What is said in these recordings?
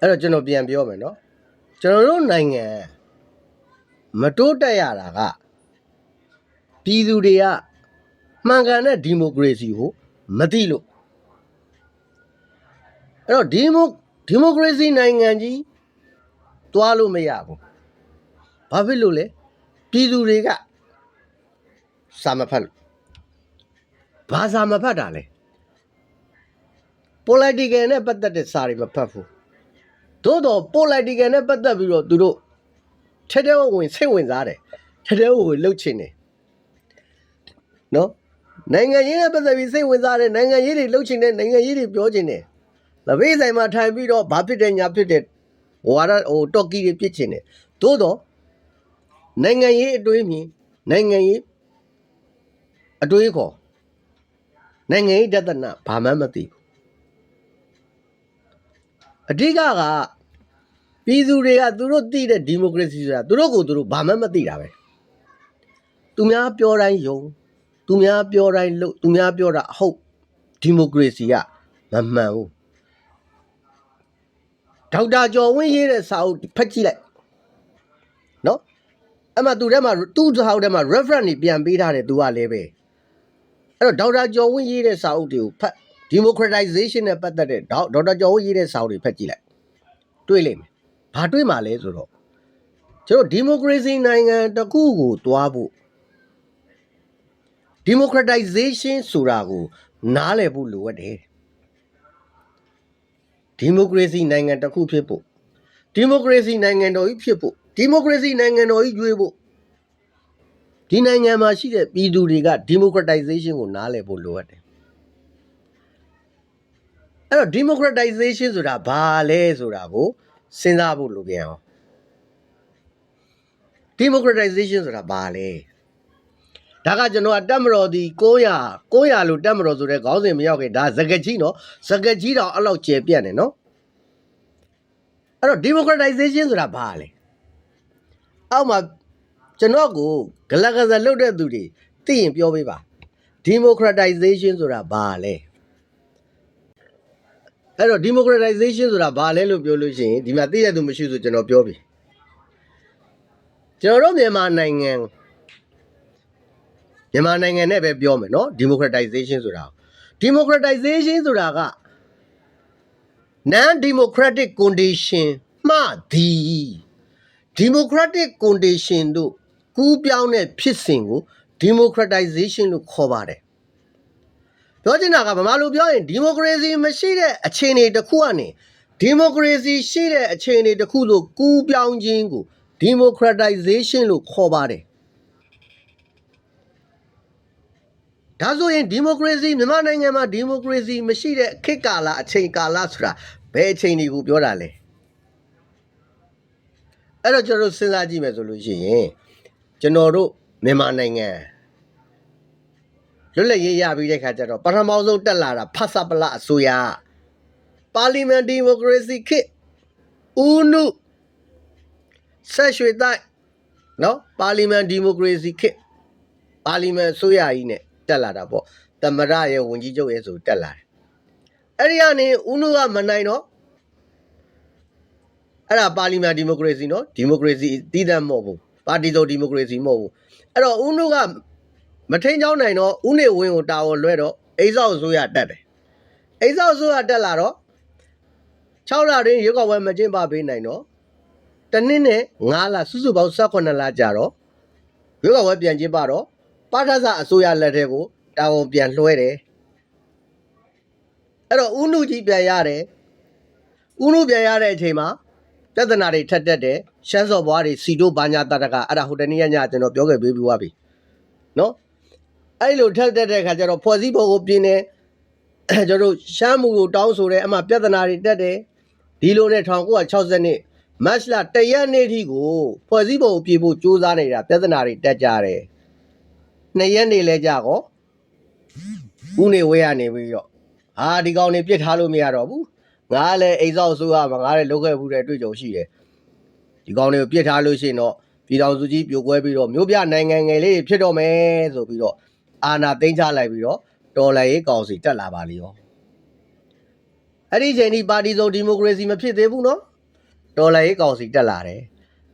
အဲ့တော့ကျွန်တော်ပြန်ပြောမယ်နော်ကျွန်တော်တို့နိုင်ငံမတိုးတက်ရတာကပြည်သူတွေကမှန်ကန်တဲ့ဒီမိုကရေစီကိုမသိလို့အဲ့တော့ဒီမိုဒီမိုကရေစီနိုင်ငံကြီးတွားလို့မရဘူးဘာဖြစ်လို့လဲပြည်သူတွေကစာမဖတ်လို့ဘာစာမဖတ်တာလဲ political နဲ့ပတ်သက်တဲ့စာတွေမဖတ်ဘူး သို့တော့ political နဲ့ပတ်သက်ပြီးတော့သူတို့ထဲထဲဝင်စိတ်ဝင်စားတယ်ထဲထဲဝင်လှုပ်ချင်တယ်နော်နိုင်ငံရေးနဲ့ပတ်သက်ပြီးစိတ်ဝင်စားတယ်နိုင်ငံရေးတွေလှုပ်ချင်တယ်နိုင်ငံရေးတွေပြောချင်တယ်လဘေးဆိုင်မှာထိုင်ပြီးတော့ဘာဖြစ်တယ်ညာဖြစ်တယ်ဟိုဟာဟိုတော်ကီတွေပြစ်ချင်တယ်သို့တော့နိုင်ငံရေးအတွေးမြင်နိုင်ငံရေးအတွေးခေါ်နိုင်ငံရေးတဒနာဘာမှမသိဘူးအဓိကက ပြည်သူတွေကသူတို့သိတဲ့ဒီမိုကရေစီဆိုတာသူတို့ကိုသူတို့ဘာမှမသိတာပဲသူများပြောတိုင်းယုံသူများပြောတိုင်းလို့သူများပြောတာအဟုတ်ဒီမိုကရေစီကမမှန်ဘူးဒေါက်တာကျော်ဝင်းရေးတဲ့စာအုပ်ဖတ်ကြည့်လိုက်နော်အဲ့မှာသူထဲမှာသူ့စာအုပ်ထဲမှာ reference တွေပြန်ပေးထားတယ်သူကလည်းပဲအဲ့တော့ဒေါက်တာကျော်ဝင်းရေးတဲ့စာအုပ်တွေကိုဖတ် democratization နဲ့ပတ်သက်တဲ့ဒေါက်ဒေါက်တာကျော်ဝင်းရေးတဲ့စာအုပ်တွေဖတ်ကြည့်လိုက်တွေ့လိမ့်မယ် ဘာတွေ့မှာလဲဆိုတော့ကျွန်တော်ဒီမိုကရေစီနိုင်ငံတစ်ခုကိုတွားဖို့ democratization ဆိုတာကို နားလည်ဖို့လိုအပ်တယ်ဒီမိုကရေစီနိုင်ငံတစ်ခုဖြစ်ဖို့ဒီမိုကရေစီနိုင်ငံတော်ကြီးဖြစ်ဖို့ဒီမိုကရေစီနိုင်ငံတော်ကြီးရွေးဖို့ဒီနိုင်ငံမှာရှိတဲ့ပြည်သူတွေက democratization ကိုနားလည်ဖို့လိုအပ်တယ်အဲ့တော့ democratization ဆိုတာဘာလဲဆိုတာကို စဉ်းစားဖို့လိုပြန်အောင် democratization ဆိုတာဘာလဲဒါကကျွန်တော်ကတက်မတော်ဒီ900 900လို့တက်မတော်ဆိုတဲ့ခေါင်းစဉ်မရောက်ခင်ဒါစကကြီးနော်စကကြီးတော့အဲ့လောက်ကျယ်ပြန့်တယ်နော်အဲ့တော့ democratization ဆိုတာဘာလဲအောက်မှာကျွန်တော်ကိုဂလကစားလုတ်တဲ့သူတွေသိရင်ပြောပေးပါ democratization ဆိုတာဘာလဲ အဲ့တော့ democratization ဆိုတာဘာလဲလို့ပြောလို့ရှိရင်ဒီမှာသိရသူမရှိဆိုကျွန်တော်ပြောပြီကျွန်တော်တို့မြန်မာနိုင်ငံမြန်မာနိုင်ငံနဲ့ပဲပြောမယ်နော် democratization ဆိုတာ democratization ဆိုတာက non democratic condition မှသည် democratic condition တို့ကူးပြောင်းတဲ့ဖြစ်စဉ်ကို democratization လို့ခေါ်ပါတယ် ပြောချင်တာကဗမာလိုပြောရင် democracy မရှိတဲ့အခြေအနေတစ်ခုကနေ democracy ရှိတဲ့အခြေအနေတစ်ခုသို့ကူးပြောင်းခြင်းကို democratization လို့ခေါ်ပါတယ်ဒါဆိုရင် democracy မြန်မာနိုင်ငံမှာ democracy မရှိတဲ့ခေတ်ကာလအချိန်ကာလဆိုတာဘယ်အချိန်တွေကိုပြောတာလဲအဲ့တော့ကျွန်တော်တို့စဉ်းစားကြည့်မယ်ဆိုလို့ရှိရင်ကျွန်တော်တို့မြန်မာနိုင်ငံ လွတ်လပ်ရေးရပြီးတဲ့ခါကျတော့ပထမဆုံးတက်လာတာဖဆပလအစိုးရပါလီမန်ဒီမိုကရေစီခေတ်ဦးနုဆက်ရွှေတိုက်နော်ပါလီမန်ဒီမိုကရေစီခေတ်ပါလီမန်အစိုးရကြီးနဲ့တက်လာတာပေါ့တမရရဲ့ဝန်ကြီးချုပ်ရဲ့ဆိုတက်လာတယ်အဲ့ဒီကနေဦးနုကမနိုင်တော့အဲ့ဒါပါလီမန်ဒီမိုကရေစီနော်ဒီမိုကရေစီတည်တတ်မဟုတ်ဘူးပါတီစုံဒီမိုကရေစီမဟုတ်ဘူးအဲ့တော့ဦးနုက မထိန်ချောင်းနိုင်တော့ဦးနေဝင်းကိုတာဝန်လွှဲတော့အိဆောက်အစိုးရတက်တယ်အိဆောက်အစိုးရတက်လာတော့6လတွင်ရုပ်ောက်ဝဲမကျင်းပပေးနိုင်တော့တနည်းနဲ့9လစုစုပေါင်း18လကြာတော့ရုပ်ောက်ဝဲပြန်ကျင်းပတော့ပါထဆအစိုးရလက်ထက်ကိုတာဝန်ပြန်လွှဲတယ်အဲ့တော့ဦးနုကြီးပြန်ရတယ်ဦးနုပြန်ရတဲ့အချိန်မှာပြဿနာတွေထက်တက်တယ်ရှမ်းစော်ဘွားတွေစီတို့ဘာညာတတကအဲ့ဒါဟိုတနေ့ညညကျွန်တော်ပြောခဲ့ပေးပြီးွားပြီနော် အဲ့လိုထက်တက်တဲ့ခါကျတော့ဖွဲ့စည်းပုံကိုပြင်တယ်ကျွန်တော်တို့ရှမ်းမှုကိုတောင်းဆိုတယ်အမှပြဿနာတွေတက်တယ်ဒီလိုနဲ့1960နှစ်မတ်လတရက်နေ့ထိကိုဖွဲ့စည်းပုံကိုပြင်ဖို့ကြိုးစားနေတာပြဿနာတွေတက်ကြတယ်နှစ်ရက်နေလဲကြကောဦးနေဝဲရနေပြီးတော့ဟာဒီကောင်နေပြစ်ထားလို့မရတော့ဘူးငါလည်းအိမ်ဆောက်ဆိုးရမှာငါလည်းလုပ်ခဲ့ဘူးတဲ့တွေ့ကြုံရှိတယ်ဒီကောင်တွေကိုပြစ်ထားလို့ရှိရင်တော့ပြည်တော်စုကြီးပြိုကွဲပြီးတော့မြို့ပြနိုင်ငံငယ်လေးတွေဖြစ်တော့မယ်ဆိုပြီးတော့ အာနာသိမ်းချလိုက်ပြီးတော့တော်လှန်ရေးကောင်စီတက်လာပါလိရောအဲ့ဒီချိန်ဒီပါတီစုံဒီမိုကရေစီမဖြစ်သေးဘူးနော်တော်လှန်ရေးကောင်စီတက်လာတယ်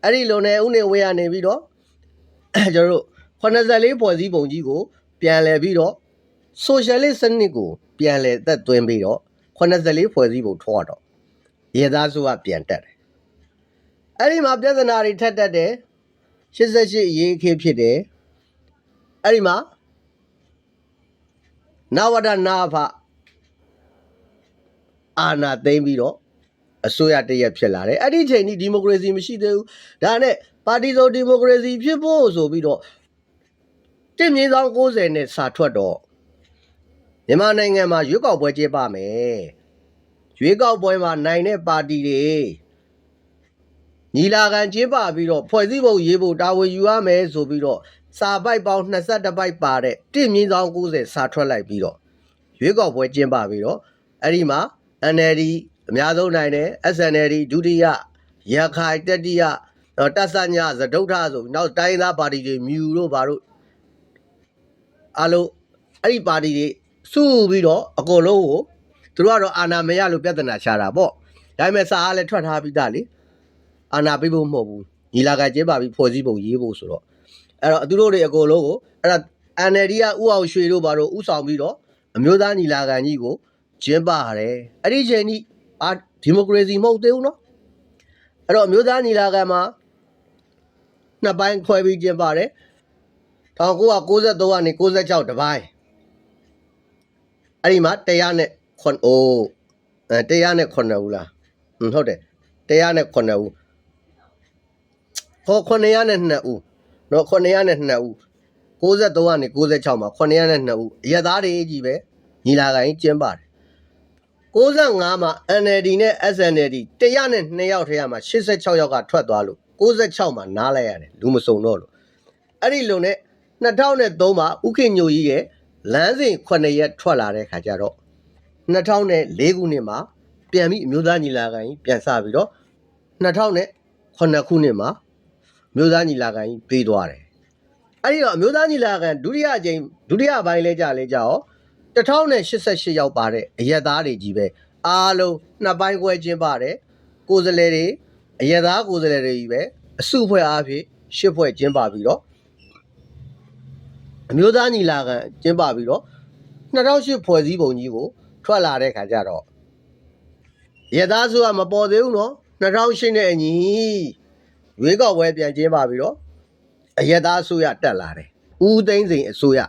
အဲ့ဒီလိုနဲ့ဥနေဝေးရနေပြီးတော့ကျွန်တော်တို့84ဖွဲ့စည်းပုံကြီးကို ပြန်လဲပြီးတော့ socialist စနစ်ကို ပြန်လဲသက်သွင်းပြီးတော့84ဖွဲ့စည်းပုံထောက်တော့ရေသားစုကပြန်တက်တယ်အဲ့ဒီမှာပြဿနာတွေထက်တက်တယ်88အရေးခေဖြစ်တယ်အဲ့ဒီမှာ နဝဒနာဖအာနာသိမ့်ပြီးတော့အစိုးရတရက်ဖြစ်လာတယ်အဲ့ဒီချိန်ဒီဒီမိုကရေစီမရှိသေးဘူးဒါနဲ့ပါတီစုံဒီမိုကရေစီဖြစ်ဖို့ဆိုပြီးတော့တင့်မြေဆောင်90နဲ့စာထွက်တော့မြန်မာနိုင်ငံမှာရွေးကောက်ပွဲကျင်းပမယ်ရွေးကောက်ပွဲမှာနိုင်တဲ့ပါတီတွေညီလာခံကျင်းပပြီးတော့ဖွဲ့စည်းပုံရေးဖို့တာဝန်ယူရမယ်ဆိုပြီးတော့ စာပိုက်ပေါင်း22ပိုက်ပါတဲ့တင့်မြေဆောင်90စာထွက်လိုက်ပြီးတော့ရွေးကောက်ပွဲကျင်းပပြီးတော့အဲ့ဒီမှာ NLD အများဆုံးနိုင်တယ် SNLD ဒုတိယရခိုင်တတိယတော့တပ်ဆညသဒုဋ္ဌဆိုပြီးနောက်တိုင်းသားပါတီတွေမြူတို့ဘာတို့အလုံးအဲ့ဒီပါတီတွေစုပြီးတော့အကုန်လုံးကိုသူတို့ကတော့အာဏာမရလို့ပြဿနာရှာတာပေါ့ဒါပေမဲ့စာအားလည်းထွက်ထားပြီးသားလေအာဏာပေးဖို့မဟုတ်ဘူးညီလာခံကျင်းပပြီးဖွဲ့စည်းပုံရေးဖို့ဆိုတော့ အဲ့တော့သူတို့တွေအကုန်လုံးကိုအဲ့ဒါ NLD ကဥအောင်ရွှေတို့ဘာတို့ဥဆောင်ပြီးတော့အမျိုးသားညီလာခံကြီးကိုကျင်းပရတယ်အဲ့ဒီချိန်ကြီးအာဒီမိုကရေစီမဟုတ်သေးဘူးနော်အဲ့တော့အမျိုးသားညီလာခံမှာနှစ်ပိုင်းခွဲပြီးကျင်းပတယ်1993ကနေ96တပိုင်းအဲ့ဒီမှာ100နဲ့9အိုးအဲ100နဲ့9ဦးလားဟုတ်တယ်100နဲ့9ဦးဟော900နဲ့2ဦး နဲ့2ဦး93ကနေ96မှာ900နဲ့2ဦးအရသားတွေကြီးပဲညီလာခံကြီးကျင်းပါတယ်65မှာ NLD နဲ့ SNLD 100နဲ့2ယောက်ထဲမှာ86ယောက်ကထွက်သွားလို့66မှာနားလိုက်ရတယ်လူမစုံတော့လို့အဲ့ဒီလုံနဲ့2003မှာဥခင်ညိုကြီးရဲ့လမ်းစဉ်9ရက်ထွက်လာတဲ့ခါကျတော့2004ခုနှစ်မှာပြန်ပြီးအမျိုးသားညီလာခံကြီးပြန်စပြီးတော့2009ခုနှစ်မှာအ မျိုးသားညီလာခံကြီးပြီးသွားတယ်အဲ့ဒီတော့အမျိုးသားညီလာခံဒုတိယအကြိမ်ဒုတိယပိုင်းလဲကြလဲကြရော1088ရောက်ပါတဲ့အရက်သားတွေကြီးပဲအားလုံးနှစ်ပိုင်းခွဲချင်းပါတယ်ကိုယ်စလဲတွေအရက်သားကိုယ်စလဲတွေကြီးပဲအစုဖွဲ့အားဖြင့်ရှစ်ဖွဲ့ချင်းပါပြီးတော့အမျိုးသားညီလာခံကျင်းပပြီးတော့2008ဖွဲ့စည်းပုံကြီးကိုထွက်လာတဲ့ခါကျတော့အရက်သားဆိုတာမပေါ်သေးဘူးနော်2008နဲ့အညီ ရွေးကောက်ပွဲပြန်ကျင်းပပြီးတော့အရက်သားအစိုးရတက်လာတယ်ဦးသိန်းစိန်အစိုးရ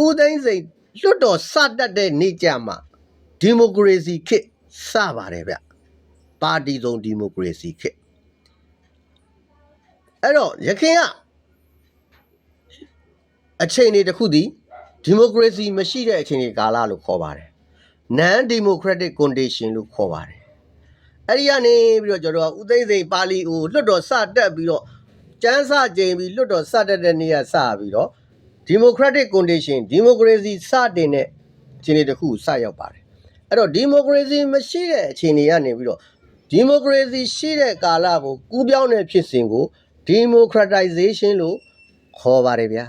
ဦးသိန်းစိန်လွတ်တော်စတတ်တဲ့နေ့ကြမှာဒီမိုကရေစီခေတ်စပါတယ်ဗျပါတီစုံဒီမိုကရေစီခေတ်အဲ့တော့ရခင်ကအချိန်တွေတစ်ခုတည်းဒီမိုကရေစီမရှိတဲ့အချိန်တွေကာလလို့ခေါ်ပါတယ် non democratic condition လို့ခေါ်ပါတယ် အဲ့ဒီကနေပြီးတော့ကျွန်တော်ကဦးသိန်းစိန်ပါလီကိုလွတ်တော်စတက်ပြီးတော့ကျန်းစာကျိန်ပြီးလွတ်တော်စတက်တဲ့နေ့ကစပြီးတော့ democratic condition democracy စတင်တဲ့အခြေအနေတစ်ခုစရောက်ပါတယ်အဲ့တော့ democracy မရှိတဲ့အခြေအနေကနေပြီးတော့ democracy ရှိတဲ့ကာလကိုကူးပြောင်းတဲ့ဖြစ်စဉ်ကို democratization လို့ခေါ်ပါတယ်ဗျာ